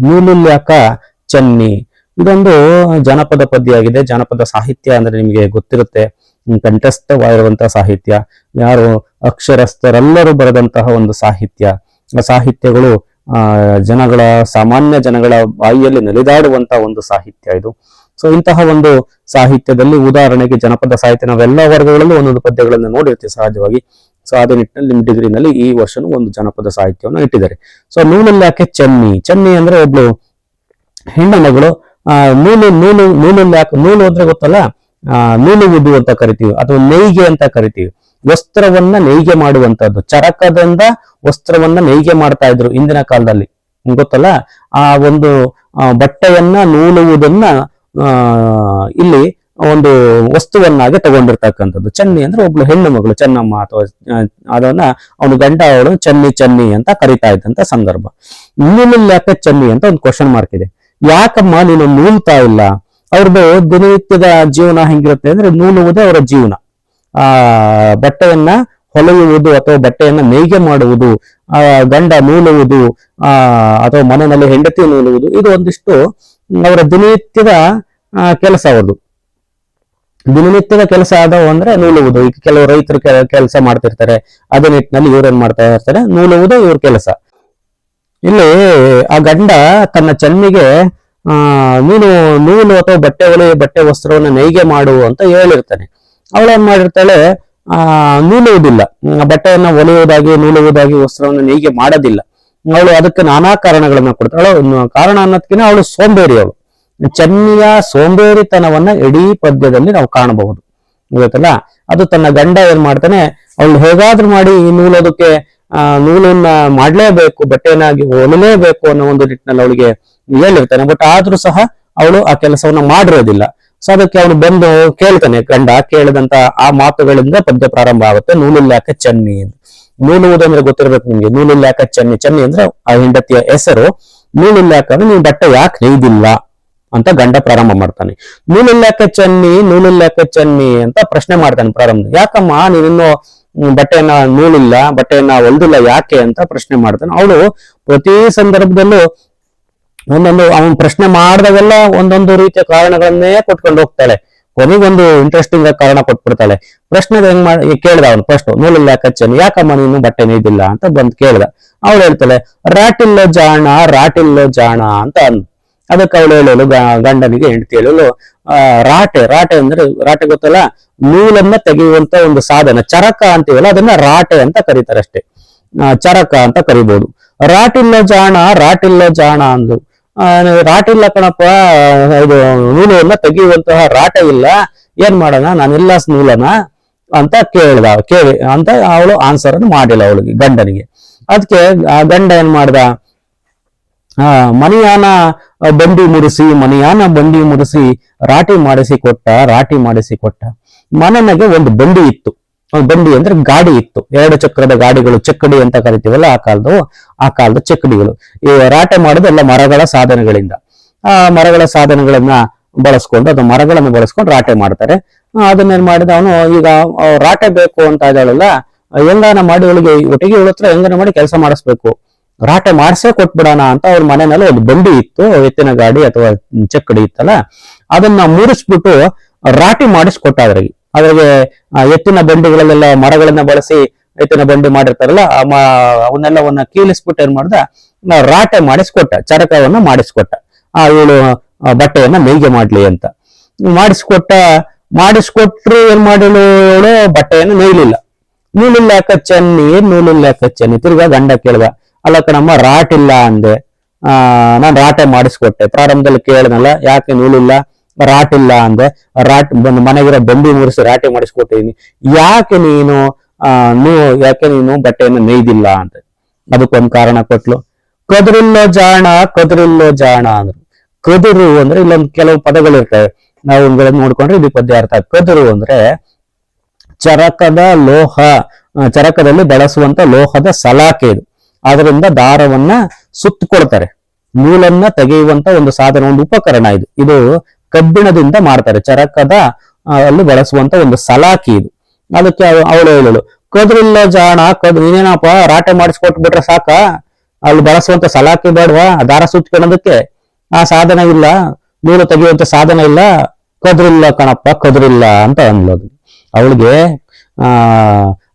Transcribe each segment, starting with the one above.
ನೂಲುಲ್ಯಾಕ ಚನ್ನಿ. ಇದೊಂದು ಜನಪದ ಪದ್ಯ ಆಗಿದೆ ಜನಪದ ಸಾಹಿತ್ಯ ಅಂದ್ರೆ ನಿಮಗೆ ಗೊತ್ತಿರುತ್ತೆ. ಕಂಠಸ್ಥವಾಗಿರುವಂತಹ ಸಾಹಿತ್ಯ. ಯಾರು ಅಕ್ಷರಸ್ಥರೆಲ್ಲರೂ ಬರೆದಂತಹ ಒಂದು ಸಾಹಿತ್ಯ. ಸಾಹಿತ್ಯಗಳು, ಆ, ಜನಗಳ, ಸಾಮಾನ್ಯ ಜನಗಳ ಬಾಯಿಯಲ್ಲಿ ನಲಿದಾಡುವಂತಹ ಒಂದು ಸಾಹಿತ್ಯ ಇದು. ಸೊ ಇಂತಹ ಒಂದು ಸಾಹಿತ್ಯದಲ್ಲಿ ಉದಾಹರಣೆಗೆ ಜನಪದ ಸಾಹಿತ್ಯ ನಾವೆಲ್ಲ ವರ್ಗಗಳಲ್ಲೂ ಒಂದೊಂದು ಪದ್ಯಗಳನ್ನು ನೋಡಿರ್ತೀವಿ ಸಹಜವಾಗಿ. ಸೊ ಅದೇ ನಿಟ್ಟಿನಲ್ಲಿ ನಿಮ್ ಡಿಗ್ರಿನಲ್ಲಿ ಈ ವರ್ಷನೂ ಒಂದು ಜನಪದ ಸಾಹಿತ್ಯವನ್ನು ಇಟ್ಟಿದ್ದಾರೆ. ಸೊ ನೂಲಲ್ಲಿ ಯಾಕೆ ಚೆನ್ನಿ? ಚೆನ್ನಿ ಅಂದ್ರೆ ಒಬ್ಳು ಹೆಣ್ಣು ನೂಲು ನೂಲು, ನೂಲಲ್ಲಿ ಯಾಕೆ, ನೂಲು ಅಂದ್ರೆ ಗೊತ್ತಲ್ಲ? ಆ ಉದ್ದು ಅಂತ ಕರಿತೀವಿ, ಅಥವಾ ನೇಯ್ಗೆ ಅಂತ ಕರಿತೀವಿ. ವಸ್ತ್ರವನ್ನ ನೇಯ್ಗೆ ಮಾಡುವಂತದ್ದು ಚರಕದಿಂದ ವಸ್ತ್ರವನ್ನ ನೇಯ್ಗೆ ಮಾಡ್ತಾ ಇದ್ರು ಇಂದಿನ ಕಾಲದಲ್ಲಿ. ಗೊತ್ತಲ್ಲ? ಆ ಒಂದು ಬಟ್ಟೆಯನ್ನ ನೂಲುವುದನ್ನ ಇಲ್ಲಿ ಒಂದು ವಸ್ತುವನ್ನಾಗಿ ತಗೊಂಡಿರ್ತಕ್ಕಂಥದ್ದು. ಚನ್ನಿ ಅಂದ್ರೆ ಒಬ್ಳು ಹೆಣ್ಣು ಮಗಳು, ಚೆನ್ನಮ್ಮ ಅಥವಾ ಅದನ್ನ ಅವನು ಗಂಡ, ಅವಳು ಚನ್ನಿ ಚನ್ನಿ ಅಂತ ಕರಿತಾ ಇದ್ದಂತ ಸಂದರ್ಭ. ನೀನು ಯಾಕೆ ಚನ್ನಿ ಅಂತ ಒಂದು ಕ್ವಶನ್ ಮಾರ್ಕ್ ಇದೆ. ಯಾಕಮ್ಮ ನೀನು ನೂಲ್ತಾ ಇಲ್ಲ? ಅವ್ರದ್ದು ದಿನನಿತ್ಯದ ಜೀವನ ಹೆಂಗಿರುತ್ತೆ ಅಂದ್ರೆ ನೂಲುವುದೇ ಅವರ ಜೀವನ. ಆ, ಬಟ್ಟೆಯನ್ನ ಹೊಲೆಯುವುದು ಅಥವಾ ಬಟ್ಟೆಯನ್ನ ನೇಯ್ಗೆ ಮಾಡುವುದು, ಆ, ಗಂಡ ನೂಲುವುದು, ಆ, ಅಥವಾ ಮನೆಯಲ್ಲಿ ಹೆಂಡತಿ ನೂಲುವುದು, ಇದು ಒಂದಿಷ್ಟು ಅವರ ದಿನನಿತ್ಯದ ಕೆಲಸ ಅವ್ರದ್ದು. ದಿನನಿತ್ಯದ ಕೆಲಸ ಆದವು ಅಂದ್ರೆ ನೂಲುವುದು. ಈಗ ಕೆಲವು ರೈತರು ಕೆಲಸ ಮಾಡ್ತಿರ್ತಾರೆ. ಅದೇ ನಿಟ್ಟಿನಲ್ಲಿ ಇವ್ರೇನ್ ಮಾಡ್ತಾ ಇರ್ತಾರೆ? ನೂಲುವುದು ಇವ್ರ ಕೆಲಸ. ಇಲ್ಲಿ ಆ ಗಂಡ ತನ್ನ ಚೆನ್ನಿಗೆ, ಆ, ನೀನು ನೂಲು ಅಥವಾ ಬಟ್ಟೆ ಬಟ್ಟೆ ವಸ್ತ್ರವನ್ನು ನೇಯ್ಗೆ ಮಾಡು ಅಂತ ಹೇಳಿರ್ತಾನೆ. ಅವಳೇನ್ ಮಾಡಿರ್ತಾಳೆ? ಆ, ನೂಲುವುದಿಲ್ಲ. ಬಟ್ಟೆಯನ್ನ ಒಲೆಯುವುದಾಗಿ, ನೂಲುವುದಾಗಿ, ವಸ್ತ್ರವನ್ನು ನೇಯ್ಗೆ ಮಾಡೋದಿಲ್ಲ. ಅವಳು ಅದಕ್ಕೆ ನಾನಾ ಕಾರಣಗಳನ್ನ ಕೊಡ್ತಾಳೆ. ಕಾರಣ ಅನ್ನೋದಕ್ಕಿಂತ ಅವಳು ಸೋಂಬೇರಿ ಅವಳು ಚೆನ್ನಿಯ ಸೋಂಬೇರಿತನವನ್ನ ಇಡೀ ಪದ್ಯದಲ್ಲಿ ನಾವು ಕಾಣಬಹುದು. ಗೊತ್ತಲ್ಲ? ಅದು ತನ್ನ ಗಂಡ ಏನ್ ಮಾಡ್ತಾನೆ, ಅವಳು ಹೇಗಾದ್ರೂ ಮಾಡಿ ಈ ನೂಲೋದಕ್ಕೆ ಆ, ನೂಲನ್ನ ಮಾಡ್ಲೇಬೇಕು ಬಟ್ಟೆನಾಗಿ ಹೊಲಲೇಬೇಕು ಅನ್ನೋ ಒಂದು ನಿಟ್ಟಿನಲ್ಲಿ ಅವಳಿಗೆ ಹೇಳಿರ್ತಾನೆ. ಬಟ್ ಆದ್ರೂ ಸಹ ಅವಳು ಆ ಕೆಲಸವನ್ನ ಮಾಡಿರೋದಿಲ್ಲ. ಸೊ ಅದಕ್ಕೆ ಅವನು ಬಂದು ಕೇಳ್ತಾನೆ, ಗಂಡ ಕೇಳಿದಂತ ಆ ಮಾತುಗಳಿಂದ ಪದ್ಯ ಪ್ರಾರಂಭ ಆಗುತ್ತೆ. ನೂಲಿಲ್ಲಾಕ ಚನ್ನಿ ಅಂತ. ನೂಲುವುದು ಅಂದ್ರೆ ಗೊತ್ತಿರ್ಬೇಕು ನಿಮ್ಗೆ. ನೂಲಿಲ್ಲಾಕ ಚನ್ನಿ. ಚನ್ನಿ ಅಂದ್ರೆ ಆ ಹೆಂಡತಿಯ ಹೆಸರು. ನೂಲಿಲ್ಲಾಕ ಅಂದ್ರೆ ನೀವು ಬಟ್ಟೆ ಯಾಕೆ ನೇಯ್ದಿಲ್ಲ? ಅಂತ ಗಂಡ ಪ್ರಾರಂಭ ಮಾಡ್ತಾನೆ. ನೂಲಿಲ್ಲಾಕ ಚೆನ್ನಿ ನೂಲಿಲ್ಲಾಕ ಚೆನ್ನಿ ಅಂತ ಪ್ರಶ್ನೆ ಮಾಡ್ತಾನೆ ಪ್ರಾರಂಭ ಯಾಕಮ್ಮ ಹ್ಮ್, ಬಟ್ಟೆಯನ್ನ ನೂಲಿಲ್ಲ ಬಟ್ಟೆಯನ್ನ ಹೊಲ್ದಿಲ್ಲ ಯಾಕೆ ಅಂತ ಪ್ರಶ್ನೆ ಮಾಡ್ತಾನೆ. ಅವಳು ಪ್ರತಿ ಸಂದರ್ಭದಲ್ಲೂ ಒಂದೊಂದು ಅವನ್ ಪ್ರಶ್ನೆ ಮಾಡಿದಾಗೆಲ್ಲ ಒಂದೊಂದು ರೀತಿಯ ಕಾರಣಗಳನ್ನೇ ಕೊಟ್ಕೊಂಡು ಹೋಗ್ತಾಳೆ. ಕೊನೆಗೊಂದು ಇಂಟ್ರೆಸ್ಟಿಂಗ್ ಕಾರಣ ಕೊಟ್ಬಿಡ್ತಾಳೆ. ಪ್ರಶ್ನೆ ಹೆಂಗ್ ಮಾಡಿ ಕೇಳ್ದ ಅವನು ಫಸ್ಟ್ ನೂಲಿಲ್ಲ ಕಚ್ಚನು ಯಾಕಮ್ಮ ನೀನು ಬಟ್ಟೆ ನೀದಿಲ್ಲ ಅಂತ ಬಂದ್ ಕೇಳ್ದ. ಅವಳು ಹೇಳ್ತಾಳೆ ರಾಟಿಲ್ಲೋ ಜಾಣ ರಾಟಿಲ್ಲೋ ಜಾಣ ಅಂತ ಅಂದ್ ಅದಕ್ಕೆ ಅವಳು ಹೇಳಲು ಗಂಡನಿಗೆ ಹೆಂಡತಿ ಹೇಳಲು ರಾಟೆ ರಾಟೆ ಅಂದ್ರೆ, ರಾಟೆ ಗೊತ್ತಲ್ಲ? ನೂಲನ್ನ ತೆಗೆಯುವಂತ ಒಂದು ಸಾಧನ, ಚರಕ ಅಂತೀವಲ್ಲ ಅದನ್ನ ರಾಟೆ ಅಂತ ಕರೀತಾರೆ ಅಷ್ಟೇ. ಚರಕ ಅಂತ ಕರಿಬಹುದು ರಾಟಿಲ್ಲ ಜಾಣ ರಾಟಿಲ್ಲ ಜಾಣ ಅಂದು. ರಾಟಿಲ್ಲ ಕಣಪ್ಪ, ಇದು ನೂಲನ್ನ ತೆಗೆಯುವಂತಹ ರಾಟೆ ಇಲ್ಲ, ಏನ್ ಮಾಡೋಣ, ನಾನಿಲ್ಲ ನೂಲನ ಅಂತ ಕೇಳ್ದ, ಕೇಳಿ, ಅಂತ ಅವಳು ಆನ್ಸರ್ ಅನ್ನು ಮಾಡಿಲ್ಲ ಅವಳಿಗೆ, ಗಂಡನಿಗೆ. ಅದಕ್ಕೆ ಆ ಗಂಡ ಏನ್ ಮಾಡ್ದ? ಆ, ಮನೆಯಾನ ಬಂಡಿ ಮುರಿಸಿ, ಮನೆಯಾನ ಬಂಡಿ ಮುರಿಸಿ, ರಾಟಿ ಮಾಡಿಸಿ ಕೊಟ್ಟ, ರಾಟಿ ಮಾಡಿಸಿ ಕೊಟ್ಟ. ಮನೆಗೆ ಒಂದು ಬಂಡಿ ಇತ್ತು. ಬಂಡಿ ಅಂದ್ರೆ ಗಾಡಿ ಇತ್ತು. ಎರಡು ಚಕ್ರದ ಗಾಡಿಗಳು, ಚಕ್ಕಡಿ ಅಂತ ಕರಿತೀವಲ್ಲ ಆ ಕಾಲದ ಆ ಕಾಲದ ಚಕ್ಕಡಿಗಳು. ಈ ರಾಟೆ ಮಾಡೋದು ಎಲ್ಲ ಮರಗಳ ಸಾಧನಗಳಿಂದ. ಆ ಮರಗಳ ಸಾಧನಗಳನ್ನ ಬಳಸ್ಕೊಂಡು, ಅದು ಮರಗಳನ್ನು ಬಳಸ್ಕೊಂಡು ರಾಟೆ ಮಾಡ್ತಾರೆ. ಅದನ್ನೇನ್ ಮಾಡಿದ ಅವನು, ಈಗ ರಾಟೆ ಬೇಕು ಅಂತ ಇದ್ದಾಳಲ್ಲ ಹೆಂಗಾನ ಮಾಡಿ ಅವಳಿಗೆ, ಒಟ್ಟಿಗೆ ಇವಳತ್ರ ಹೆಂಗಾನ ಮಾಡಿ ಕೆಲಸ ಮಾಡಿಸ್ಬೇಕು. ರಾಟೆ ಮಾಡಿಸೇ ಕೊಟ್ಬಿಡೋಣ ಅಂತ ಅವ್ರ ಮನೆಯಲ್ಲಿ ಒಂದು ಬಂಡಿ ಇತ್ತು, ಎತ್ತಿನ ಗಾಡಿ ಅಥವಾ ಚಕ್ಕಡಿ ಇತ್ತಲ್ಲ, ಅದನ್ನ ಮುರಿಸ್ಬಿಟ್ಟು ರಾಟಿ ಮಾಡಿಸ್ಕೊಟ್ಟ ಅದ್ರಿಗೆ ಅದ್ರಿಗೆ ಎತ್ತಿನ ಬಂಡಿಗಳಲ್ಲೆಲ್ಲ ಮರಗಳನ್ನ ಬಳಸಿ ಎತ್ತಿನ ಬಂಡಿ ಮಾಡಿರ್ತಾರಲ್ಲ ಅವನ್ನೆಲ್ಲವನ್ನ ಕೀಲಿಸ್ಬಿಟ್ಟು ಏನ್ ಮಾಡ್ದ ರಾಟೆ ಮಾಡಿಸ್ಕೊಟ್ಟ, ಚರಕವನ್ನ ಮಾಡಿಸ್ಕೊಟ್ಟ. ಆ, ಇವಳು ಬಟ್ಟೆಯನ್ನ ನೇಯ್ಗೆ ಮಾಡ್ಲಿ ಅಂತ. ಮಾಡಿಸ್ಕೊಟ್ಟ, ಮಾಡಿಸ್ಕೊಟ್ರು ಏನ್ ಮಾಡಿಳು ಬಟ್ಟೆಯನ್ನು ನೇಯ್ಲಿಲ್ಲ ನೂಲಿಲ್ಲ ಯಾಕ ಚೆನ್ನಿ? ನೂಲಿಲ್ಲ ಚೆನ್ನಿ? ತಿರ್ಗಾ ಗಂಡ ಕೇಳ್ದ ಅಲ್ಲ ಕಣಮ್ಮ ಇಲ್ಲ ಅಂದೆ. ಆ, ನಾನ್ ರಾಟೆ ಮಾಡಿಸ್ಕೊಟ್ಟೆ. ಪ್ರಾರಂಭದಲ್ಲಿ ಕೇಳ್ದಲ್ಲ ಯಾಕೆ ನೂಲಿಲ್ಲ? ರಾಟಿಲ್ಲ ಅಂದೆ. ರಾಟ್ ಬಂದು ಮನೆಗಿರೋ ಬೆಂಬಿ ಮುರಿಸಿ ರಾಟೆ ಮಾಡಿಸ್ಕೊಟ್ಟಿದೀನಿ. ಯಾಕೆ ನೀನು, ಆ ಯಾಕೆ ನೀನು ಬಟ್ಟೆಯನ್ನು ನೇಯ್ದಿಲ್ಲ ಅಂತ ಅದಕ್ಕೊಂದು ಕಾರಣ ಕೊಟ್ಲು. ಕದುರಿಲ್ಲೋ ಜಾಣ ಕದುರಿಲ್ಲೋ ಜಾಣ ಅಂದ್ರು. ಕದುರು ಅಂದ್ರೆ ಇಲ್ಲೊಂದು ಕೆಲವು ಪದಗಳಿರ್ತವೆ. ನಾವು ನೋಡ್ಕೊಂಡ್ರೆ ಇದಕ್ಕೆ ಪದ್ಯ ಅರ್ಥ. ಕದುರು ಅಂದ್ರೆ ಚರಕದ ಲೋಹ ಚರಕದಲ್ಲಿ ಬಳಸುವಂತ ಲೋಹದ ಸಲಾಕೆ ಇದು. ಅದರಿಂದ ದಾರವನ್ನ ಸುತ್ತಕೊಳ್ತಾರೆ. ನೂಲನ್ನ ತೆಗೆಯುವಂತ ಒಂದು ಸಾಧನ, ಒಂದು ಉಪಕರಣ ಇದು. ಇದು ಕಬ್ಬಿಣದಿಂದ ಮಾಡ್ತಾರೆ. ಚರಕದ ಅಲ್ಲಿ ಬಳಸುವಂತ ಒಂದು ಸಲಾಕಿ ಇದು. ಅದಕ್ಕೆ ಅವ- ಅವಳು ಹೇಳಲು ಕದ್ರಿಲ್ಲ ಜಾಣ, ಕದ್, ನೀನೇನಪ್ಪ ರಾಟೆ ಮಾಡಿಸ್ಕೊಟ್ಬಿಟ್ರೆ ಸಾಕ? ಅಲ್ಲಿ ಬಳಸುವಂತ ಸಲಾಕಿ ಬೇಡವಾ? ದಾರ ಸುತ್ಕೊಳ್ಳೋದಕ್ಕೆ ಆ ಸಾಧನ ಇಲ್ಲ, ನೂಲು ತೆಗೆಯುವಂತ ಸಾಧನ ಇಲ್ಲ. ಕದ್ರಿಲ್ಲ ಕಣಪ್ಪ, ಕದ್ರಿಲ್ಲ ಅಂತ ಅನ್ಲೋದು ಅವಳಿಗೆ, ಆ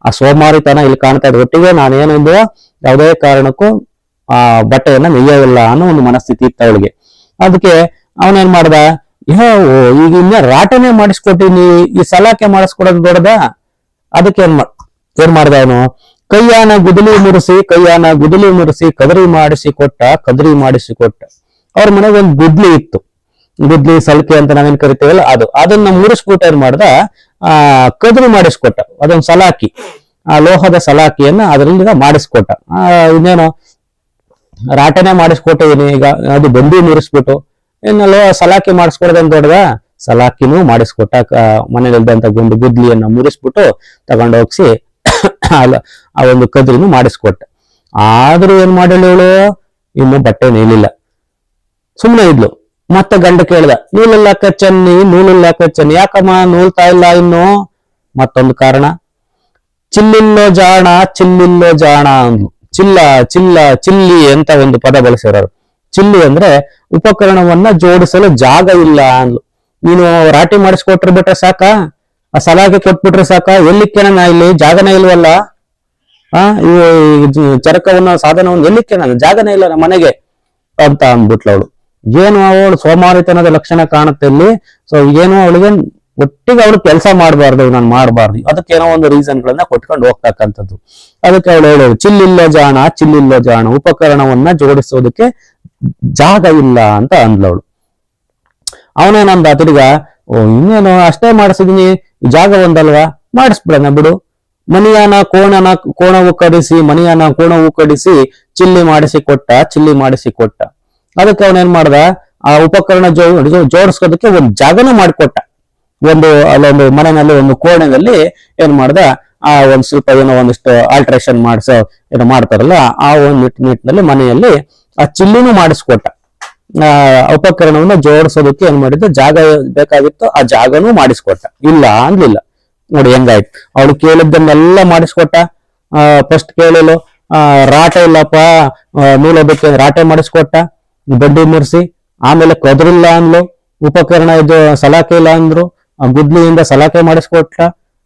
ಆ ಸೋಮಾರಿತನ ಇಲ್ಲಿ ಕಾಣ್ತಾ ಇದ್ದ ಒಟ್ಟಿಗೆ ನಾನೇನೊಂದು ಯಾವುದೇ ಕಾರಣಕ್ಕೂ ಆ ಬಟ್ಟೆಯನ್ನ ನೆಯ್ಯೋದಿಲ್ಲ ಅನ್ನೋ ಒಂದು ಮನಸ್ಥಿತಿ ಇತ್ತು ಅವಳಿಗೆ. ಅದಕ್ಕೆ ಅವನೇನ್ ಮಾಡ್ದ? ಯೋ, ಈಗ ಇನ್ನ ರಾಟನೆ ಮಾಡಿಸ್ಕೊಟ್ಟಿನಿ ಈ ಸಲಾಕೆ ಮಾಡಿಸ್ಕೊಡೋದು ದೊಡ್ಡದ? ಅದಕ್ಕೆ ಏನ್ ಏನ್ ಮಾಡ್ದ ಅವನು? ಕೈಯಾನ ಗುದಲಿ ಮುರಿಸಿ, ಕೈಯಾನ ಗುದಲಿ ಮುರಿಸಿ ಕದರಿ ಮಾಡಿಸಿ ಕೊಟ್ಟ, ಕದರಿ ಮಾಡಿಸಿ ಕೊಟ್ಟ. ಅವ್ರ ಮನೆಗೆ ಒಂದು ಗುದ್ಲಿ ಇತ್ತು. ಗುದ್ಲಿ, ಸಲ್ಕೆ ಅಂತ ನಾವೇನ್ ಕರಿತೇವಲ್ಲ ಅದು. ಅದನ್ನ ಮುರಿಸ್ಬಿಟ್ಟು ಏನ್ ಮಾಡ್ದ? ಆ, ಕದರಿ ಮಾಡಿಸ್ಕೊಟ್ಟ. ಅದೊಂದು ಸಲಾಕಿ. ಆ ಲೋಹದ ಸಲಾಕಿಯನ್ನ ಅದರಿಂದ ಮಾಡಿಸ್ಕೊಟ್ಟ. ಇನ್ನೇನು, ರಾಟನೆ ಮಾಡಿಸ್ಕೊಟ್ಟಿದ್ದೀನಿ ಈಗ ಅದು ಬಂಡಿ ಮುರಿಸ್ಬಿಟ್ಟು. ಇನ್ನು ಲೋ, ಸಲಾಕಿ ಮಾಡಿಸ್ಕೊಡೋದೇನ್ ದೊಡ್ಡದ? ಸಲಾಕಿನೂ ಮಾಡಿಸ್ಕೊಟ್ಟ ಮನೇಲಿದ್ದಂತ ಗುಂಡು ಗುದ್ಲಿಯನ್ನ ಮುರಿಸ್ಬಿಟ್ಟು ತಗೊಂಡೋಗ್ಸಿ ಆ ಒಂದು ಕದ್ರಿನೂ ಮಾಡಿಸ್ಕೊಟ್ಟೆ. ಆದರೂ ಏನು ಮಾಡಿಲ್ಲ ಇವಳು? ಇನ್ನು ಬಟ್ಟೆ ನಿಲ್ಲಿಲ್ಲ ಸುಮ್ಮನೆ ಇದ್ಲು. ಮತ್ತೆ ಗಂಡ ಕೇಳ್ದ ನೂಲಿಲ್ಲ ಚೆನ್ನಿ ನೂಲಿಲ್ಲ ಚೆನ್ನಿ ಯಾಕಮ್ಮ ನೂಲ್ತಾ ಇಲ್ಲ ಇನ್ನು? ಮತ್ತೊಂದು ಕಾರಣ ಚಿಲ್ಲಿಲ್ಲೋ ಜಾಣ ಚಿಲ್ಲಿಲ್ಲೋ ಜಾಣ ಅಂದ್ಲು. ಚಿಲ್ಲ ಚಿಲ್ಲ, ಚಿಲ್ಲಿ ಅಂತ ಒಂದು ಪದ ಬಳಸಿರೋರು. ಚಿಲ್ಲಿ ಅಂದ್ರೆ ಉಪಕರಣವನ್ನ ಜೋಡಿಸಲು ಜಾಗ ಇಲ್ಲ ಅಂದ್ಲು. ನೀನು ರಾಟಿ ಮಾಡಿಸ್ಕೊಟ್ರು ಬಿಟ್ರೆ ಸಾಕ? ಆ ಸಲಾಗೆ ಕೊಟ್ಬಿಟ್ರೆ ಸಾಕ? ಎಲ್ಲಿಕ್ಕೆ ನಾ ಇಲ್ಲಿ ಜಾಗನೇ ಇಲ್ವಲ್ಲ? ಆ ಚರಕವನ್ನ, ಸಾಧನವನ್ನು ಎಲ್ಲಿಕ್ಕೆ ನಾನು ಜಾಗನೇ ಇಲ್ಲ ನಮ್ಮ ಮನೆಗೆ? ಅಂತ ಅಂದ್ಬಿಟ್ಲು ಅವಳು. ಏನು ಅವಳು ಸೋಮಾರಿತನದ ಲಕ್ಷಣ ಕಾಣುತ್ತೆ ಇಲ್ಲಿ. ಸೊ ಏನು ಅವಳಿಗೆ ಒಟ್ಟಿಗೆ ಅವಳು ಕೆಲಸ ಮಾಡಬಾರ್ದು, ನಾನು ಮಾಡಬಾರ್ದು. ಅದಕ್ಕೆ ಏನೋ ಒಂದು ರೀಸನ್ ಗಳನ್ನ ಕೊಟ್ಕೊಂಡು ಹೋಗ್ತಕ್ಕಂಥದ್ದು. ಅದಕ್ಕೆ ಅವಳು ಹೇಳೋದು, ಚಿಲ್ಲಿಲ್ಲ ಜಾಣ ಚಿಲ್ಲಿಲ್ಲ ಜಾಣ. ಉಪಕರಣವನ್ನ ಜೋಡಿಸೋದಕ್ಕೆ ಜಾಗ ಇಲ್ಲ ಅಂತ ಅಂದ್ಲವಳು ಅವನೇನಂದ ತಿರ್ಗ, ಓ, ಇನ್ನೇನು ಅಷ್ಟೇ ಮಾಡಿಸಿದೀನಿ. ಜಾಗ ಒಂದಲ್ವಾ? ಮಾಡಿಸ್ಬಿಡನ ಬಿಡು. ಮನಿಯಾನ ಕೋಣನ, ಕೋಣವು ಕಡಿಸಿ ಮನಿಯಾನ ಕೋಣವು ಕಡಿಸಿ ಚಿಲ್ಲಿ ಮಾಡಿಸಿ ಕೊಟ್ಟ, ಚಿಲ್ಲಿ ಮಾಡಿಸಿ ಕೊಟ್ಟ. ಅದಕ್ಕೆ ಅವನೇನ್ ಮಾಡ್ದ? ಆ ಉಪಕರಣ ಜೋ- ಜೋಡಿಸ್ಕೋದಕ್ಕೆ ಒಂದು ಜಾಗನೂ ಮಾಡಿಕೊಟ್ಟ. ಒಂದು ಅಲ್ಲೊಂದು ಮನೆಯಲ್ಲಿ ಒಂದು ಕೋಣೆಯಲ್ಲಿ ಏನ್ ಮಾಡ್ದೆ, ಆ ಒಂದ್ ಸ್ವಲ್ಪ ಏನೋ ಒಂದಿಷ್ಟು ಆಲ್ಟ್ರೇಷನ್ ಮಾಡಿಸೋ ಏನೋ ಮಾಡ್ತಾರಲ್ಲ, ಆ ಒಂದು ನಿಟ್ ನಿಟ್ಟಿನಲ್ಲಿ ಮನೆಯಲ್ಲಿ ಆ ಚಿಲ್ಲಿನೂ ಮಾಡಿಸ್ಕೊಟ್ಟ. ಆ, ಉಪಕರಣವನ್ನ ಜೋಡಿಸೋದಕ್ಕೆ ಏನ್ ಮಾಡಿದ್ದೆ, ಜಾಗ ಬೇಕಾಗಿತ್ತು, ಆ ಜಾಗನೂ ಮಾಡಿಸ್ಕೊಟ್ಟ. ಇಲ್ಲ ಅನ್ಲಿಲ್ಲ ನೋಡಿ ಹೆಂಗಾಯ್ತು. ಅವಳು ಕೇಳಿದ್ದನ್ನೆಲ್ಲ ಮಾಡಿಸ್ಕೊಟ್ಟ. ಆ ಫಸ್ಟ್ ಕೇಳಲು, ಆ, ರಾಟ ಇಲ್ಲಪ್ಪ ನೂಲೋದಕ್ಕೆ ರಾಟೆ ಮಾಡಿಸ್ಕೊಟ್ಟ. ಬಡ್ಡಿ ಮುರ್ಸಿ ಆಮೇಲೆ ಕದ್ರಿಲ್ಲ ಅಂದ್ಲು. ಉಪಕರಣ ಇದು, ಸಲಾಕೆ ಇಲ್ಲ ಅಂದ್ರು. ಗುದ್ಲಿಯಿಂದ ಸಲಾಕೆ ಮಾಡಿಸ್ಕೊಟ್ಟ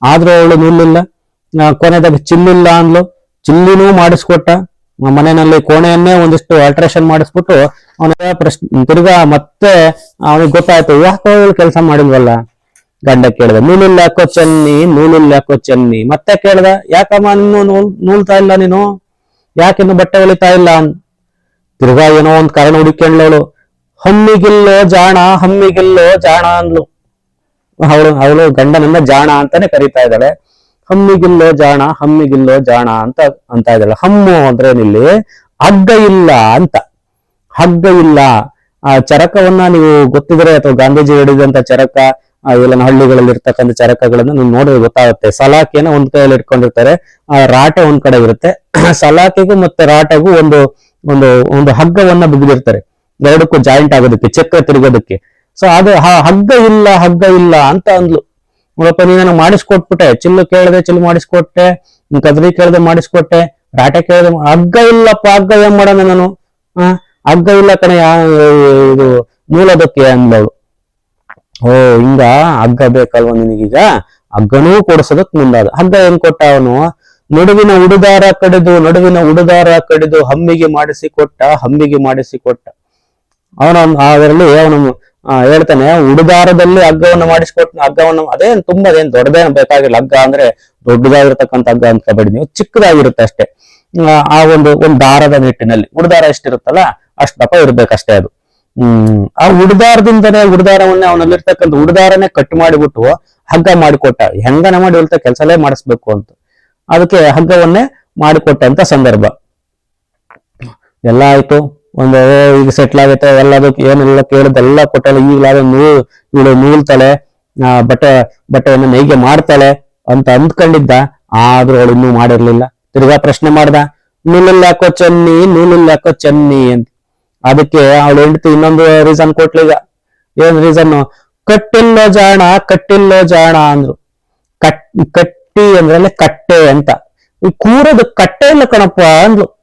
ಆದ್ರೂ ಅವಳು ನಿಲ್ಲಿಲ್ಲ. ಕೊನೆದಾಗ ಚಿಲ್ಲಿಲ್ಲ ಅಂದ್ಲು. ಚಿಲ್ಲಿನೂ ಮಾಡಿಸ್ಕೊಟ್ಟ. ಮನೆಯಲ್ಲಿ ಕೋಣೆಯನ್ನೇ ಒಂದಿಷ್ಟು ಆಲ್ಟ್ರೇಷನ್ ಮಾಡಿಸ್ಬಿಟ್ಟು ಅವನ ಪ್ರಶ್ನೆ ತಿರ್ಗಾ ಮತ್ತೆ ಅವನಿಗೆ ಗೊತ್ತಾಯ್ತು, ಯಾಕೋ ಕೆಲಸ ಮಾಡಿಲ್ವಲ್ಲ? ಗಂಡ ಕೇಳ್ದ, ನೂಲಿಲ್ಲ ಯಾಕೋ ಚೆನ್ನಿ, ನೂಲಿಲ್ಲ ಯಾಕೋ ಚೆನ್ನಿ? ಮತ್ತೆ ಕೇಳ್ದ, ಯಾಕಮ್ಮ ನೀನು ನೂಲ್ ನೂಲ್ತಾ ಇಲ್ಲ ನೀನು? ಯಾಕಿನ್ನು ಬಟ್ಟೆ ಹೊಲಿತಾ ಇಲ್ಲ? ತಿರ್ಗಾ ಏನೋ ಒಂದ್ ಕಾರಣ ಹುಡುಕೊಂಡ್ಲವಳು ಹಮ್ಮಿಗಿಲ್ಲೋ ಜಾಣ ಹಮ್ಮಿಗಿಲ್ಲೋ ಜಾಣ ಅಂದ್ಲು. ಅವಳು ಅವಳು ಗಂಡನನ್ನ ಜಾಣ ಅಂತಾನೆ ಕರಿತಾ ಇದ್ದಾಳೆ. ಹಮ್ಮಿಗಿಲ್ಲೋ ಜಾಣ ಹಮ್ಮಿಗಿಲ್ಲೋ ಜಾಣ ಅಂತ ಅಂತ ಇದ್ದಾಳೆ. ಹಮ್ಮು ಅಂದ್ರೆ ಏನಿಲ್ಲಿ? ಹಗ್ಗ ಇಲ್ಲ ಅಂತ. ಹಗ್ಗ ಇಲ್ಲ. ಆ ಚರಕವನ್ನ ನೀವು ಗೊತ್ತಿದ್ರೆ ಅಥವಾ ಗಾಂಧೀಜಿ ಹಿಡಿದಂತ ಚರಕ ಇಲ್ಲ ಹಳ್ಳಿಗಳಲ್ಲಿ ಇರ್ತಕ್ಕಂತ ಚರಕಗಳನ್ನ ನೀವು ನೋಡಿದ್ರೆ ಗೊತ್ತಾಗುತ್ತೆ. ಸಲಾಕೆನ ಒಂದ್ ಕೈಯಲ್ಲಿ ಇಟ್ಕೊಂಡಿರ್ತಾರೆ. ಆ, ರಾಟೆ ಒಂದ್ ಕಡೆ ಇರುತ್ತೆ. ಸಲಾಕೆಗೂ ಮತ್ತೆ ರಾಟೆಗೂ ಒಂದು ಒಂದು ಒಂದು ಹಗ್ಗವನ್ನ ಬಿಗಿದಿರ್ತಾರೆ. ಎರಡಕ್ಕೂ ಜಾಯಿಂಟ್ ಆಗೋದಕ್ಕೆ, ಚಕ್ರ ತಿರುಗೋದಕ್ಕೆ. ಸೊ ಅದು ಹಗ್ಗ ಇಲ್ಲ ಹಗ್ಗ ಇಲ್ಲ ಅಂತ ಅಂದ್ಲು. ನೋಡಪ್ಪ ನೀನು ಮಾಡಿಸ್ಕೊಟ್ಬಿಟ್ಟೆ. ಚಿಲ್ಲು ಕೇಳದೆ, ಚಿಲ್ಲು ಮಾಡಿಸ್ಕೊಟ್ಟೆ. ಕದ್ರಿ ಕೇಳದೆ, ಮಾಡಿಸ್ಕೊಟ್ಟೆ. ರಾಟೆ ಕೇಳದೆ ಹಗ್ಗ ಇಲ್ಲಪ್ಪ, ಹಗ್ಗ ಏನ್ ಮಾಡೋಣ ನಾನು? ಆ ಹಗ್ಗ ಇಲ್ಲ ಕಣೆ ಇದು ಮೂಲದಕ್ಕೆ ಅಂದವಳು ಓ, ಹಿಂಗ ಹಗ್ಗ ಬೇಕಲ್ವ ನಿನಗೀಗ? ಹಗ್ಗನೂ ಕೊಡಿಸೋದಕ್ ಮುಂದಾದ. ಹಗ್ಗ ಏನ್ ಕೊಟ್ಟ ಅವನು? ನಡುವಿನ ಉಡುದಾರ ಕಡಿದು, ನಡುವಿನ ಉಡುದಾರ ಕಡಿದು ಹಮ್ಮಿಗೆ ಮಾಡಿಸಿ ಕೊಟ್ಟ, ಹಮ್ಮಿಗೆ ಮಾಡಿಸಿ ಕೊಟ್ಟ. ಅವನ ಅದರಲ್ಲಿ ಅವನು ಹೇಳ್ತಾನೆ ಉಡುದಾರದಲ್ಲಿ ಹಗ್ಗವನ್ನು ಮಾಡಿಸ್ಕೊಟ್ಟು ಹಗ್ಗವನ್ನು ಅದೇನ್ ತುಂಬಾ ಏನ್ ದೊಡ್ಡದೇನು ಬೇಕಾಗಿಲ್ಲ. ಹಗ್ಗ ಅಂದ್ರೆ ದೊಡ್ಡದಾಗಿರ್ತಕ್ಕಂಥ ಹಗ್ಗ ಅಂತ ಕಬಡ್ಡಿ ನೀವು ಚಿಕ್ಕದಾಗಿರುತ್ತೆ ಅಷ್ಟೇ. ಆ, ಆ ಒಂದು ಒಂದು ದಾರದ ನಿಟ್ಟಿನಲ್ಲಿ. ಉಡುದಾರ ಎಷ್ಟಿರುತ್ತಲ್ಲ ಅಷ್ಟು ದಪ್ಪ ಇರ್ಬೇಕಷ್ಟೇ ಅದು. ಹ್ಮ್ ಆ ಉಡುದಾರದಿಂದನೇ ಉಡುದಾರವನ್ನೇ ಅವನಲ್ಲಿರ್ತಕ್ಕಂಥ ಉಡುದಾರನೇ ಕಟ್ ಮಾಡಿಬಿಟ್ಟು ಹಗ್ಗ ಮಾಡಿಕೊಟ್ಟ. ಹೆಂಗನ ಮಾಡಿ ಹೇಳ್ತಾ ಕೆಲಸಲೇ ಮಾಡಿಸ್ಬೇಕು ಅಂತ. ಅದಕ್ಕೆ ಹಗ್ಗವನ್ನೇ ಮಾಡಿಕೊಟ್ಟಂತ ಸಂದರ್ಭ. ಎಲ್ಲ ಆಯ್ತು. ಒಂದು ಈಗ ಸೆಟ್ಲ್ ಆಗೈತೆ ಎಲ್ಲದಕ್ಕೆ ಏನೆಲ್ಲ ಕೇಳಿದೆಲ್ಲ ಕೊಟ್ಟಲ್ಲ ಈಗಲಾದ ನೂ ಇವಳು ನೂಲ್ತಾಳೆ. ಆ, ಬಟ್ಟೆ ಬಟ್ಟೆಯನ್ನು ನೈಗೆ ಮಾಡ್ತಾಳೆ ಅಂತ ಅಂದ್ಕೊಂಡಿದ್ದ. ಆದ್ರೂ ಅವಳು ಇನ್ನೂ ಮಾಡಿರ್ಲಿಲ್ಲ. ತಿರ್ಗಾ ಪ್ರಶ್ನೆ ಮಾಡ್ದ ನೂಲಿಲ್ಲ ಯಾಕೋ ಚೆನ್ನಿ ನೂಲಿಲ್ಲ ಯಾಕೋ ಚೆನ್ನಿ? ಅಂತ. ಅದಕ್ಕೆ ಅವಳು ಹೆಂಡತಿ ಇನ್ನೊಂದು ರೀಸನ್ ಕೊಟ್ಲೀಗ ಏನ್ ರೀಸನ್ ಕಟ್ಟಿಲ್ಲೋ ಜಾಣ ಕಟ್ಟಿಲ್ಲೋ ಜಾಣ ಅಂದ್ರು. ಕಟ್ ಕಟ್ಟಿ ಅಂದ್ರೆ ಕಟ್ಟೆ ಅಂತ. ಈ ಕೂರೋದು ಕಟ್ಟೆ ಇಲ್ಲ ಕಣಪ್ಪ ಅಂದ್ಲು.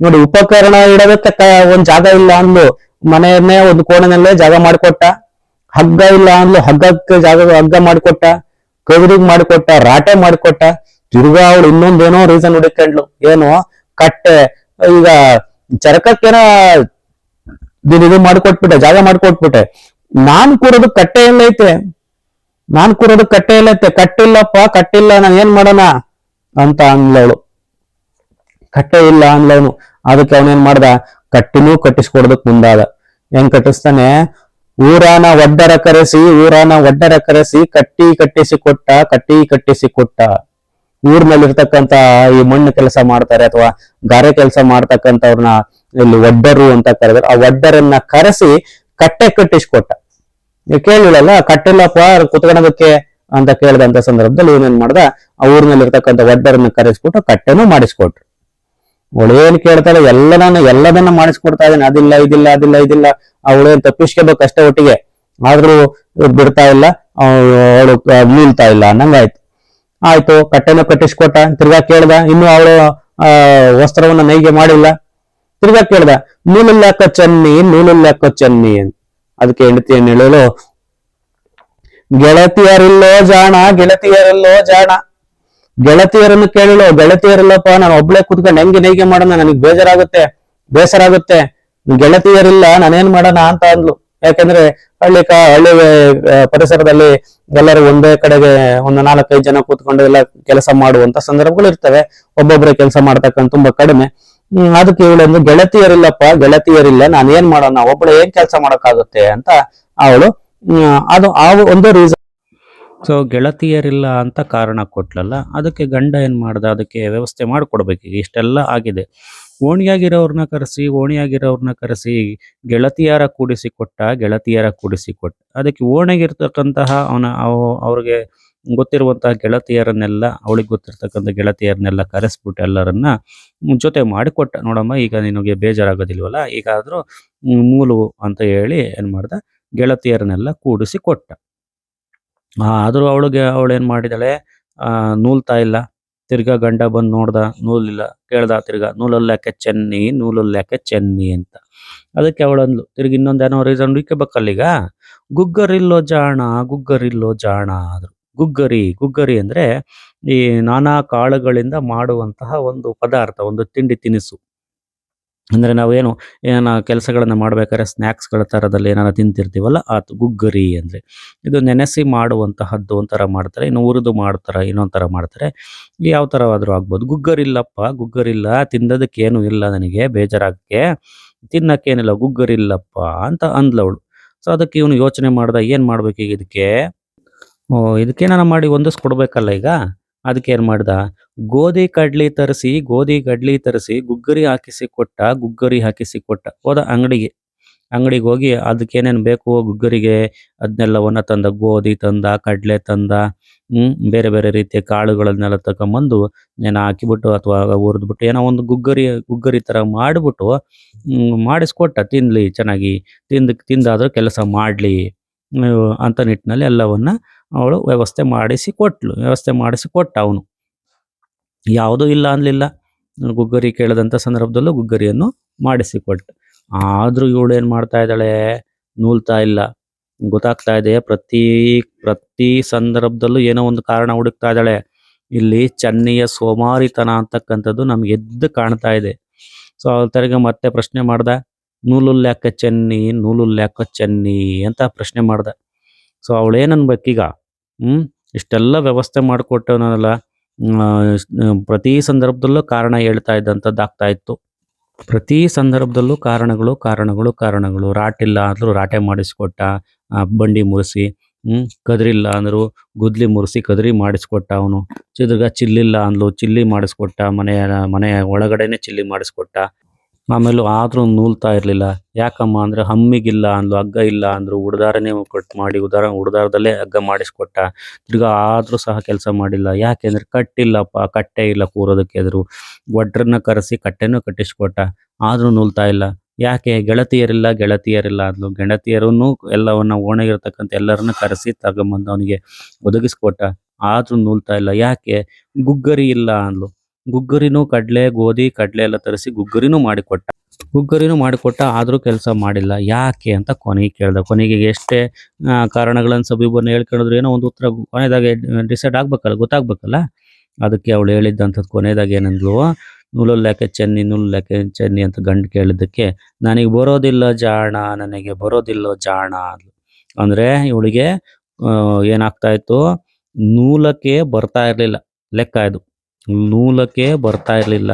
ನೋಡಿ, ಉಪಕರಣ ಇಡೋದಕ್ಕೆ ಒಂದ್ ಜಾಗ ಇಲ್ಲ ಅಂದ್ಲು. ಮನೆಯನ್ನೇ ಒಂದು ಕೋಣನಲ್ಲೇ ಜಾಗ ಮಾಡಿಕೊಟ್ಟ. ಹಗ್ಗ ಇಲ್ಲ ಅಂದ್ಲು. ಹಗ್ಗಕ್ಕೆ ಜಾಗ, ಹಗ್ಗ ಮಾಡಿಕೊಟ್ಟ. ಕವಿರಿಗೆ ಮಾಡಿಕೊಟ್ಟ, ರಾಟೆ ಮಾಡಿಕೊಟ್ಟ. ತಿರ್ಗಾ ಅವಳು ಇನ್ನೊಂದೇನೋ ರೀಸನ್ ಹುಡುಕೊಂಡ್ಲು ಏನು? ಕಟ್ಟೆ. ಈಗ ಚರಕಕ್ಕೇನ ನೀನ್ ಇದು ಮಾಡ್ಕೊಟ್ಬಿಟ್ಟೆ, ಜಾಗ ಮಾಡ್ಕೊಟ್ಬಿಟ್ಟೆ. ನಾನ್ ಕೂರೋದು ಕಟ್ಟೆ ಎಲ್ಲೈತೆ ನಾನ್ ಕೂರೋದು ಕಟ್ಟೆ ಎಲ್ಲೈತೆ ಕಟ್ಟಿಲ್ಲಪ್ಪ, ಕಟ್ಟಿಲ್ಲ, ನಾನು ಏನ್ ಮಾಡೋಣ? ಅಂತ ಅಂದ್ಲವಳು ಕಟ್ಟೆ ಇಲ್ಲ ಅಂದ್ಲವನು. ಅದಕ್ಕೆ ಅವನೇನ್ ಮಾಡ್ದ? ಕಟ್ಟಿನೂ ಕಟ್ಟಿಸ್ಕೊಡೋದಕ್ ಮುಂದಾದ. ಹೆಂಗ್ ಕಟ್ಟಿಸ್ತಾನೆ? ಊರಾನ ಒಡ್ಡರ ಕರೆಸಿ, ಊರಾನ ಒಡ್ಡರ ಕರೆಸಿ, ಕಟ್ಟಿ ಕಟ್ಟಿಸಿ ಕೊಟ್ಟ, ಕಟ್ಟಿ ಕಟ್ಟಿಸಿ ಕೊಟ್ಟ. ಊರ್ನಲ್ಲಿರ್ತಕ್ಕಂತ ಈ ಮಣ್ಣು ಕೆಲಸ ಮಾಡ್ತಾರೆ ಅಥವಾ ಗಾರೆ ಕೆಲಸ ಮಾಡ್ತಕ್ಕಂಥವ್ರನ್ನ ಇಲ್ಲಿ ಒಡ್ಡರು ಅಂತ ಕರೆದ್ರು. ಆ ಒಡ್ಡರನ್ನ ಕರೆಸಿ ಕಟ್ಟೆ ಕಟ್ಟಿಸ್ಕೊಟ್ಟ. ಕೇಳಿಲ್ಲ ಕಟ್ಟಿಲ್ಲಪ್ಪ ಕುತ್ಕೊಳ್ಳೋದಕ್ಕೆ ಅಂತ ಕೇಳಿದಂತ ಸಂದರ್ಭದಲ್ಲಿ ಇವನೇನ್ ಮಾಡ್ದ? ಆ ಊರಿನಲ್ಲಿರ್ತಕ್ಕಂಥ ಒಡ್ಡರನ್ನ ಕರೆಸ್ಬಿಟ್ಟು ಕಟ್ಟೆನೂ ಮಾಡಿಸ್ಕೊಟ್ರು. ಅವಳೇನ್ ಕೇಳ್ತಾಳೆ ಎಲ್ಲದನ್ನ ಎಲ್ಲದನ್ನ ಮಾಡಿಸ್ಕೊಡ್ತಾ ಇದ್ದೀನಿ. ಅದಿಲ್ಲ, ಇದಿಲ್ಲ ಅದಿಲ್ಲ, ಇದಿಲ್ಲ. ಅವಳೇನ್ ತಪ್ಪಿಸ್ಕೋಬೇಕು ಅಷ್ಟೇ ಒಟ್ಟಿಗೆ. ಆದ್ರೂ ಬಿಡ್ತಾ ಇಲ್ಲ, ಅವಳು ನಿಲ್ತಾ ಇಲ್ಲ. ಅನ್ನಂಗಾಯ್ತು ಆಯ್ತು, ಕಟ್ಟೆನ ಕಟ್ಟಿಸ್ಕೊಟ್ಟ. ತಿರ್ಗಾ ಕೇಳ್ದ, ಇನ್ನು ಅವಳು ವಸ್ತ್ರವನ್ನ ನೈಗೆ ಮಾಡಿಲ್ಲ. ತಿರ್ಗಾ ಕೇಳ್ದ, ನೂಲಿಲ್ಲ ಚನ್ನಿ ನೂಲಿಲ್ಲ ಚನ್ನಿ ಅಂತ. ಅದಕ್ಕೆ ಹೆಂಡತಿಯನ್ನು ಹೇಳಲು ಗೆಳತಿಯರಿಲ್ಲೋ ಜಾಣ ಗೆಳತಿಯರಿಲ್ಲೋ ಜಾಣ ಗೆಳತಿಯರನ್ನು ಕೇಳಲು, ಗೆಳತಿಯರಿಲ್ಲಪ್ಪ, ನಾನು ಒಬ್ಳೆ ಕುತ್ಕೊಂಡು ಹೆಂಗೆ ನೈಗೆ ಮಾಡೋಣ, ನನಗೆ ಬೇಜಾರಾಗುತ್ತೆ ಬೇಸರ ಆಗುತ್ತೆ ಗೆಳತಿಯರಿಲ್ಲ, ನಾನೇನ್ ಮಾಡೋಣ ಅಂತ ಅಂದ್ಲು. ಯಾಕಂದ್ರೆ ಹಳ್ಳಿ ಕ, ಹಳ್ಳಿ ಪರಿಸರದಲ್ಲಿ ಎಲ್ಲರೂ ಒಂದೇ ಕಡೆಗೆ ಒಂದು ನಾಲ್ಕೈದು ಜನ ಕೂತ್ಕೊಂಡು ಎಲ್ಲ ಕೆಲಸ ಮಾಡುವಂತ ಸಂದರ್ಭಗಳು ಇರ್ತವೆ. ಒಬ್ಬೊಬ್ಬರೇ ಕೆಲಸ ಮಾಡ್ತಕ್ಕಂಥ ತುಂಬಾ ಕಡಿಮೆ. ಅದಕ್ಕೆ ಇವಳೊಂದು ಗೆಳತಿಯರಿಲ್ಲಪ್ಪ, ಗೆಳತಿಯರಿಲ್ಲ ನಾನು ಏನ್ ಮಾಡೋಣ ಒಬ್ಬಳು ಏನ್ ಕೆಲಸ ಮಾಡೋಕ್ಕಾಗುತ್ತೆ ಅಂತ ಅವಳು ಅದು ಆ ಒಂದು ರೀಸನ್ ಸೊ ಗೆಳತಿಯರಿಲ್ಲ ಅಂತ ಕಾರಣ ಕೊಟ್ಲಲ್ಲ, ಅದಕ್ಕೆ ಗಂಡ ಏನು ಮಾಡ್ದ, ಅದಕ್ಕೆ ವ್ಯವಸ್ಥೆ ಮಾಡಿಕೊಡ್ಬೇಕು ಇಷ್ಟೆಲ್ಲ ಆಗಿದೆ. ಓಣಿಯಾಗಿರೋರ್ನ ಕರೆಸಿ ಓಣಿಯಾಗಿರೋರನ್ನ ಕರೆಸಿ, ಗೆಳತಿಯರ ಕೂಡಿಸಿ ಕೊಟ್ಟ ಗೆಳತಿಯರ ಕೂಡಿಸಿ ಕೊಟ್ಟ ಅದಕ್ಕೆ ಓಣಿಗಿರ್ತಕ್ಕಂತಹ ಅವನ, ಅವ- ಅವ್ರಿಗೆ ಗೊತ್ತಿರುವಂತಹ ಗೆಳತಿಯರನ್ನೆಲ್ಲ, ಅವಳಿಗೆ ಗೊತ್ತಿರ್ತಕ್ಕಂಥ ಗೆಳತಿಯರನ್ನೆಲ್ಲ ಕರೆಸ್ಬಿಟ್ಟು ಎಲ್ಲರನ್ನ ಜೊತೆ ಮಾಡಿಕೊಟ್ಟ. ನೋಡಮ್ಮ, ಈಗ ನಿನಗೆ ಬೇಜಾರಾಗೋದಿಲ್ವಲ್ಲ, ಈಗಾದರೂ ಮೂಲು ಅಂತ ಹೇಳಿ ಏನು ಮಾಡ್ದ, ಗೆಳತಿಯರನ್ನೆಲ್ಲ ಕೂಡಿಸಿ ಕೊಟ್ಟ ಆದ್ರೂ ಅವಳಿಗೆ ಅವಳೇನ್ ಮಾಡಿದಾಳೆ, ಆ, ನೂಲ್ತಾ ಇಲ್ಲ. ತಿರ್ಗಾ ಗಂಡ ಬಂದು ನೋಡ್ದ, ನೂಲಿಲ್ಲ. ಕೇಳ್ದ, ತಿರ್ಗಾ ನೂಲಲ್ಲಾಕೆ ಚೆನ್ನಿ ನೂಲಲ್ಲಾಕೆ ಚೆನ್ನಿ ಅಂತ. ಅದಕ್ಕೆ ಅವಳಂದ್ಲು ತಿರ್ಗಿ ಇನ್ನೊಂದೇನೋ ರೀಸನ್ ಹುಡುಕಬೇಕಲ್ಲೀಗ ಗುಗ್ಗರಿಲ್ಲೋ ಜಾಣ ಗುಗ್ಗರಿಲ್ಲೋ ಜಾಣ ಆದ್ರು. ಗುಗ್ಗರಿ ಗುಗ್ಗರಿ ಅಂದ್ರೆ ಈ ನಾನಾ ಕಾಳುಗಳಿಂದ ಮಾಡುವಂತಹ ಒಂದು ಪದಾರ್ಥ, ಒಂದು ತಿಂಡಿ ತಿನಿಸು. ಅಂದ್ರೆ ನಾವೇನು ಏನ ಕೆಲಸಗಳನ್ನು ಮಾಡಬೇಕಾದ್ರೆ ಸ್ನ್ಯಾಕ್ಸ್ಗಳ ತರದಲ್ಲಿ ಏನಾರು ತಿಂತಿರ್ತೀವಲ್ಲ, ಆತು ಗುಗ್ಗರಿ ಅಂದ್ರೆ. ಇದು ನೆನೆಸಿ ಮಾಡುವಂತಹದ್ದು ಒಂಥರ ಮಾಡ್ತಾರೆ, ಇನ್ನು ಹುರಿದು ಮಾಡ್ತಾರೆ, ಇನ್ನೊಂಥರ ಮಾಡ್ತಾರೆ. ಯಾವ ಥರವಾದರೂ ಆಗ್ಬೋದು. ಗುಗ್ಗರಿಲ್ಲಪ್ಪ, ಗುಗ್ಗರಿಲ್ಲ ತಿಂದದಕ್ಕೆ ಏನು ಇಲ್ಲ ನನಗೆ, ಬೇಜಾರಾಗಕ್ಕೆ. ತಿನ್ನಕ್ಕೇನಿಲ್ಲ, ಗುಗ್ಗರಿಲ್ಲಪ್ಪ ಅಂತ ಅಂದ್ಲವಳು ಸೊ ಅದಕ್ಕೆ ಇವನು ಯೋಚನೆ ಮಾಡ್ದ, ಏನು ಮಾಡ್ಬೇಕು ಇದಕ್ಕೆ? ಓ ಇದಕ್ಕೇನಾರ ಮಾಡಿ ಹೊಂದಿಸ್ಕೊಡ್ಬೇಕಲ್ಲ ಈಗ? ಅದಕ್ಕೆ ಏನ್ ಮಾಡ್ದ? ಗೋಧಿ ಕಡ್ಲಿ ತರಿಸಿ, ಗೋಧಿ ಕಡ್ಲಿ ತರಿಸಿ ಗುಗ್ಗರಿ ಹಾಕಿಸಿ ಕೊಟ್ಟ, ಗುಗ್ಗರಿ ಹಾಕಿಸಿ ಕೊಟ್ಟ. ಹೋದ ಅಂಗಡಿಗೆ. ಅಂಗಡಿಗೆ ಹೋಗಿ ಅದಕ್ಕೆ ಏನೇನು ಬೇಕು ಗುಗ್ಗರಿಗೆ ಅದನ್ನೆಲ್ಲವನ್ನ ತಂದ, ಗೋಧಿ ತಂದ, ಕಡಲೆ ತಂದ, ಹ್ಮ್, ಬೇರೆ ಬೇರೆ ರೀತಿಯ ಕಾಳುಗಳನ್ನೆಲ್ಲ ತಗೊಂಬಂದು ನೆನ ಹಾಕಿಬಿಟ್ಟು ಅಥವಾ ಹುರಿದ್ಬಿಟ್ಟು ಏನೋ ಒಂದು ಗುಗ್ಗರಿ ಗುಗ್ಗರಿ ತರ ಮಾಡಿಬಿಟ್ಟು ಮಾಡಿಸ್ಕೊಟ್ಟ ತಿನ್ಲಿ ಚೆನ್ನಾಗಿ. ತಿಂದ, ತಿಂದಾದ್ರೂ ಕೆಲಸ ಮಾಡ್ಲಿ ಅಂತ ನಿಟ್ಟಿನಲ್ಲಿ ಎಲ್ಲವನ್ನ ಅವಳು ವ್ಯವಸ್ಥೆ ಮಾಡಿಸಿ ಕೊಟ್ಲು, ವ್ಯವಸ್ಥೆ ಮಾಡಿಸಿ ಕೊಟ್ಟ ಅವನು ಯಾವುದೂ ಇಲ್ಲ ಅನ್ನಲಿಲ್ಲ ಗುಗ್ಗರಿ ಕೇಳದಂಥ ಸಂದರ್ಭದಲ್ಲೂ ಗುಗ್ಗರಿಯನ್ನು ಮಾಡಿಸಿಕೊಟ್ಟು ಆದರೂ ಏನು ಮಾಡ್ತಾ ಇದ್ದಾಳೆ? ನೂಲ್ತಾ ಇಲ್ಲ. ಗೊತ್ತಾಗ್ತಾ ಇದೆ, ಪ್ರತಿ ಪ್ರತಿ ಸಂದರ್ಭದಲ್ಲೂ ಏನೋ ಒಂದು ಕಾರಣ ಹುಡುಕ್ತಾ ಇದ್ದಾಳೆ. ಇಲ್ಲಿ ಚನ್ನಿಯ ಸೋಮಾರಿತನ ಅಂತಕ್ಕಂಥದ್ದು ನಮ್ಗೆ ಎದ್ದು ಕಾಣ್ತಾ ಇದೆ. ಸೊ ತರಗ ಮತ್ತೆ ಪ್ರಶ್ನೆ ಮಾಡ್ದ, ನೂಲುಲ್ಯಾಕ ಚೆನ್ನಿ, ನೂಲುಲ್ಯಾಕ ಚನ್ನಿ ಅಂತ ಪ್ರಶ್ನೆ ಮಾಡ್ದ. ಸೊ ಈಗ ಹ್ಮ್? ಇಷ್ಟೆಲ್ಲ ವ್ಯವಸ್ಥೆ ಮಾಡಿಕೊಟ್ಟವನಲ್ಲ. ಪ್ರತಿ ಸಂದರ್ಭದಲ್ಲೂ ಕಾರಣ ಹೇಳ್ತಾ ಇದ್ದಂಥದ್ದು ಆಗ್ತಾ ಇತ್ತು. ಪ್ರತಿ ಸಂದರ್ಭದಲ್ಲೂ ಕಾರಣಗಳು ಕಾರಣಗಳು ಕಾರಣಗಳು. ರಾಟಿಲ್ಲ ಅಂದರೂ ರಾಟೆ ಮಾಡಿಸ್ಕೊಟ್ಟ ಬಂಡಿ ಮುರಿಸಿ, ಹ್ಮ್? ಕದ್ರಿಲ್ಲ ಅಂದರೂ ಗುದ್ಲಿ ಮುರಿಸಿ ಕದ್ರಿ ಮಾಡಿಸ್ಕೊಟ್ಟ ಅವನು. ಚಿದ್ರಗ ಚಿಲ್ಲಿಲ್ಲ ಅಂದ್ಲು, ಚಿಲ್ಲಿ ಮಾಡಿಸ್ಕೊಟ್ಟ, ಮನೆಯ ಮನೆಯ ಒಳಗಡೆನೆ ಚಿಲ್ಲಿ ಮಾಡಿಸ್ಕೊಟ್ಟ. ಆಮೇಲೆ ಆದ್ರೂ ನೂಲ್ತಾ ಇರ್ಲಿಲ್ಲ. ಯಾಕಮ್ಮ ಅಂದ್ರೆ ಹಮ್ಮಿಗಿಲ್ಲ ಅಂದ್ಲು, ಹಗ್ಗ ಇಲ್ಲ ಅಂದ್ರು ಉಡ್ದಾರನೇ ಕಟ್ ಮಾಡಿ ಉದಾರ, ಉಡ್ದಾರದಲ್ಲೇ ಹಗ್ಗ ಮಾಡಿಸ್ಕೊಟ್ಟ. ತಿರ್ಗಾ ಆದ್ರೂ ಸಹ ಕೆಲಸ ಮಾಡಿಲ್ಲ. ಯಾಕೆಂದ್ರೆ ಕಟ್ಟಿಲ್ಲಪ್ಪ, ಕಟ್ಟೆ ಇಲ್ಲ ಕೂರೋದಕ್ಕೆ ಎದುರು. ಒಡ್ರನ್ನ ಕರೆಸಿ ಕಟ್ಟೆನೂ ಕಟ್ಟಿಸ್ಕೊಟ್ಟ. ಆದ್ರೂ ನೂಲ್ತಾ ಇಲ್ಲ. ಯಾಕೆ ಗೆಳತಿಯರಿಲ್ಲ ಗೆಳತಿಯರಿಲ್ಲ ಅಂದ್ಲು. ಗೆಳತಿಯರನ್ನು ಎಲ್ಲವನ್ನ ಓಣೆಗಿರ್ತಕ್ಕಂಥ ಎಲ್ಲರನ್ನ ಕರೆಸಿ ತಗೊಂಬಂದು ಅವನಿಗೆ ಒದಗಿಸ್ಕೊಟ್ಟ. ಆದ್ರೂ ನೂಲ್ತಾ ಇಲ್ಲ. ಯಾಕೆ? ಗುಗ್ಗರಿ ಇಲ್ಲ ಅಂದ್ಲು. ಗುಗ್ಗರಿನೂ ಕಡಲೆ, ಗೋಧಿ, ಕಡಲೆ ಎಲ್ಲ ತರಿಸಿ ಗುಗ್ಗರಿನೂ ಮಾಡಿಕೊಟ್ಟ. ಗುಗ್ಗರಿನೂ ಮಾಡಿಕೊಟ್ಟ, ಆದರೂ ಕೆಲಸ ಮಾಡಿಲ್ಲ. ಯಾಕೆ ಅಂತ ಕೊನೆಗೆ ಕೇಳ್ದೆ. ಕೊನೆಗೆ ಎಷ್ಟೇ ಕಾರಣಗಳನ್ನು ಸಬಿಬನ್ನು ಹೇಳ್ಕೊಂಡಿದ್ರು ಏನೋ ಒಂದು ಉತ್ತರ ಕೊನೆಯದಾಗೆ ಡಿಸೈಡ್ ಆಗ್ಬೇಕಲ್ಲ, ಗೊತ್ತಾಗ್ಬೇಕಲ್ಲ? ಅದಕ್ಕೆ ಅವಳು ಹೇಳಿದ್ದಂಥದ್ದು ಕೊನೆಯದಾಗಿ ಏನಂದ್ಲು? ನೂಲಲ್ಲಾಕೆ ಚೆನ್ನಿ ಲೆಕ್ಕ ಚೆನ್ನಿ ಅಂತ ಗಂಡು ಕೇಳಿದ್ದಕ್ಕೆ, ನನಗೆ ಬರೋದಿಲ್ಲ ಜಾಣ, ನನಗೆ ಬರೋದಿಲ್ಲ ಜಾಣ ಅಂದ್ಲು. ಅಂದರೆ ಇವಳಿಗೆ ಏನಾಗ್ತಾ ಇತ್ತು? ನೂಲಕ್ಕೆ ಬರ್ತಾ ಇರಲಿಲ್ಲ ಲೆಕ್ಕ ಇದು. ನೂಲಕ್ಕೆ ಬರ್ತಾ ಇರಲಿಲ್ಲ,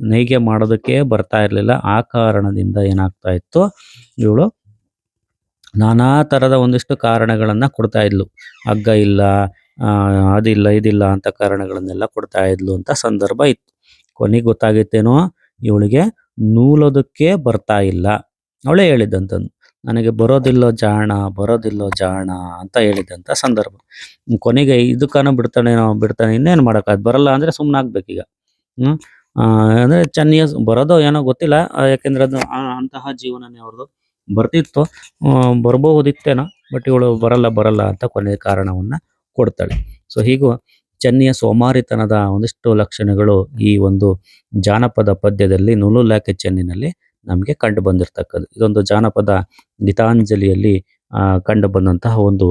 ನೇಯ್ಗೆ ಮಾಡೋದಕ್ಕೆ ಬರ್ತಾ ಇರಲಿಲ್ಲ. ಆ ಕಾರಣದಿಂದ ಏನಾಗ್ತಾ ಇತ್ತು? ಇವಳು ನಾನಾ ಥರದ ಒಂದಿಷ್ಟು ಕಾರಣಗಳನ್ನು ಕೊಡ್ತಾ ಇದ್ಲು. ಹಗ್ಗ ಇಲ್ಲ ಅದಿಲ್ಲ, ಇದಿಲ್ಲ ಅಂತ ಕಾರಣಗಳನ್ನೆಲ್ಲ ಕೊಡ್ತಾ ಇದ್ಲು ಅಂತ ಸಂದರ್ಭ ಇತ್ತು. ಕೊನೆಗೆ ಗೊತ್ತಾಗಿತ್ತೇನೋ ಇವಳಿಗೆ ನೂಲೋದಕ್ಕೆ ಬರ್ತಾ ಇಲ್ಲ. ಅವಳೇ ಹೇಳಿದ್ದಂಥದ್ದು ನನಗೆ ಬರೋದಿಲ್ಲೋ ಜಾಣ ಬರೋದಿಲ್ಲೋ ಜಾಣ ಅಂತ ಹೇಳಿದಂಥ ಸಂದರ್ಭ. ಕೊನೆಗೆ ಇದಕ್ಕೂ ಬಿಡ್ತಾನೆ ಬಿಡ್ತಾನೆ, ಇನ್ನೇನು ಮಾಡೋಕ್ಕಾಗ ಬರಲ್ಲ ಅಂದರೆ ಸುಮ್ಮನೆ ಆಗ್ಬೇಕೀಗ ಹ್ಞೂ ಅಂದರೆ ಚೆನ್ನಿಯ ಬರೋದೋ ಏನೋ ಗೊತ್ತಿಲ್ಲ ಯಾಕೆಂದ್ರೆ ಅದು ಅಂತಹ ಜೀವನನೇ ಅವ್ರದ್ದು ಬರ್ತಿತ್ತು ಬರ್ಬೋದಿತ್ತೇನೋ ಬಟ್ ಇವಳು ಬರಲ್ಲ ಬರಲ್ಲ ಅಂತ ಕೊನೆಯ ಕಾರಣವನ್ನು ಕೊಡ್ತಾಳೆ. ಸೊ ಹೀಗೂ ಚೆನ್ನಿಯ ಸೋಮಾರಿತನದ ಒಂದಿಷ್ಟು ಲಕ್ಷಣಗಳು ಈ ಒಂದು ಜಾನಪದ ಪದ್ಯದಲ್ಲಿ, ನುಲುಲಾಕೆ ಚೆನ್ನಿನಲ್ಲಿ ನಮಗೆ ಕಂಡು ಬಂದಿರತಕ್ಕದ್ದು. ಇದೊಂದು ಜಾನಪದ ಗೀತಾಂಜಲಿಯಲ್ಲಿ ಕಂಡು ಬಂದಂತಹ ಒಂದು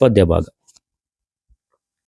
ಪದ್ಯ ಭಾಗ